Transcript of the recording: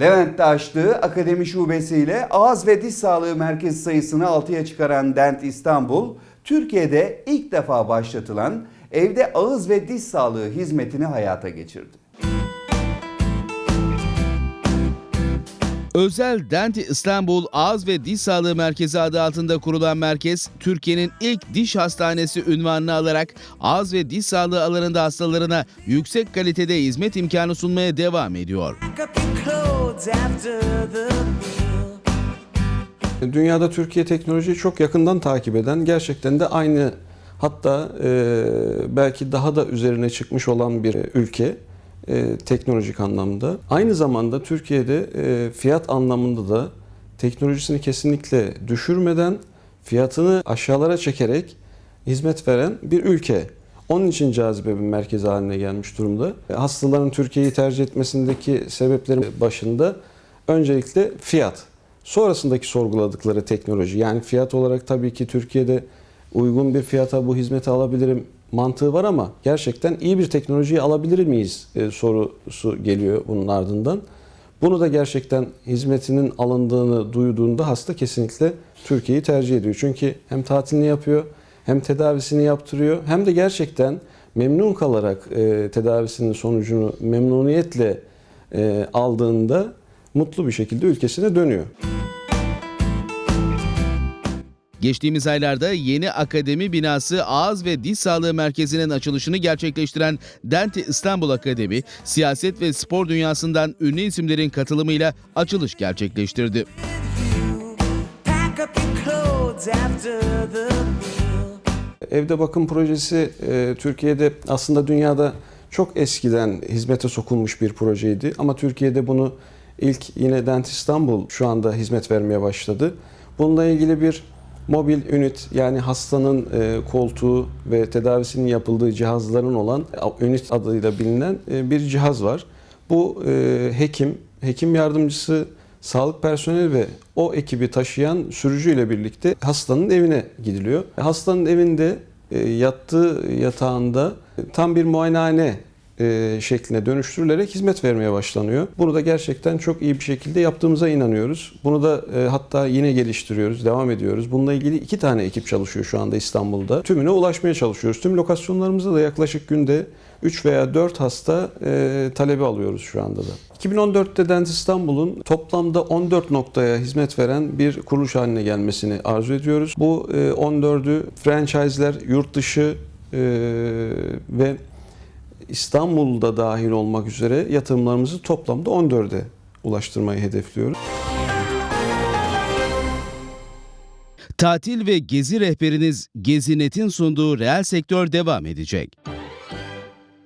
Levent'te açtığı akademi şubesiyle ağız ve diş sağlığı merkezi sayısını 6'ya çıkaran Dent İstanbul, Türkiye'de ilk defa başlatılan evde ağız ve diş sağlığı hizmetini hayata geçirdi. Özel Denti İstanbul Ağız ve Diş Sağlığı Merkezi adı altında kurulan merkez, Türkiye'nin ilk diş hastanesi ünvanını alarak ağız ve diş sağlığı alanında hastalarına yüksek kalitede hizmet imkanı sunmaya devam ediyor. Dünyada Türkiye teknolojiyi çok yakından takip eden, gerçekten de aynı hatta e, belki daha da üzerine çıkmış olan bir ülke e, teknolojik anlamda. Aynı zamanda Türkiye'de e, fiyat anlamında da teknolojisini kesinlikle düşürmeden fiyatını aşağılara çekerek hizmet veren bir ülke. Onun için cazibe bir merkez haline gelmiş durumda. E, Hastaların Türkiye'yi tercih etmesindeki sebeplerin başında öncelikle fiyat. Sonrasındaki sorguladıkları teknoloji. Yani fiyat olarak tabii ki Türkiye'de uygun bir fiyata bu hizmeti alabilirim mantığı var ama gerçekten iyi bir teknolojiyi alabilir miyiz e, sorusu geliyor bunun ardından. Bunu da gerçekten hizmetinin alındığını duyduğunda hasta kesinlikle Türkiye'yi tercih ediyor. Çünkü hem tatilini yapıyor, hem tedavisini yaptırıyor, hem de gerçekten memnun kalarak e, tedavisinin sonucunu memnuniyetle e, aldığında mutlu bir şekilde ülkesine dönüyor. Geçtiğimiz aylarda yeni akademi binası Ağız ve Diş Sağlığı Merkezi'nin açılışını gerçekleştiren Denti İstanbul Akademi, siyaset ve spor dünyasından ünlü isimlerin katılımıyla açılış gerçekleştirdi. Evde bakım projesi e, Türkiye'de aslında dünyada çok eskiden hizmete sokulmuş bir projeydi. Ama Türkiye'de bunu ilk yine Dent İstanbul şu anda hizmet vermeye başladı. Bununla ilgili bir mobil ünit yani hastanın e, koltuğu ve tedavisinin yapıldığı cihazların olan ünit adıyla bilinen e, bir cihaz var. Bu e, hekim, hekim yardımcısı, sağlık personeli ve o ekibi taşıyan sürücüyle birlikte hastanın evine gidiliyor. Hastanın evinde e, yattığı yatağında e, tam bir muayenehane e, şekline dönüştürülerek hizmet vermeye başlanıyor. Bunu da gerçekten çok iyi bir şekilde yaptığımıza inanıyoruz. Bunu da e, hatta yine geliştiriyoruz, devam ediyoruz. Bununla ilgili iki tane ekip çalışıyor şu anda İstanbul'da. Tümüne ulaşmaya çalışıyoruz. Tüm lokasyonlarımızda da yaklaşık günde 3 veya 4 hasta e, talebi alıyoruz şu anda da. 2014'te Dent İstanbul'un toplamda 14 noktaya hizmet veren bir kuruluş haline gelmesini arzu ediyoruz. Bu e, 14'ü franchise'ler, yurt dışı e, ve İstanbul'da dahil olmak üzere yatırımlarımızı toplamda 14'e ulaştırmayı hedefliyoruz. Tatil ve gezi rehberiniz Gezinet'in sunduğu reel sektör devam edecek.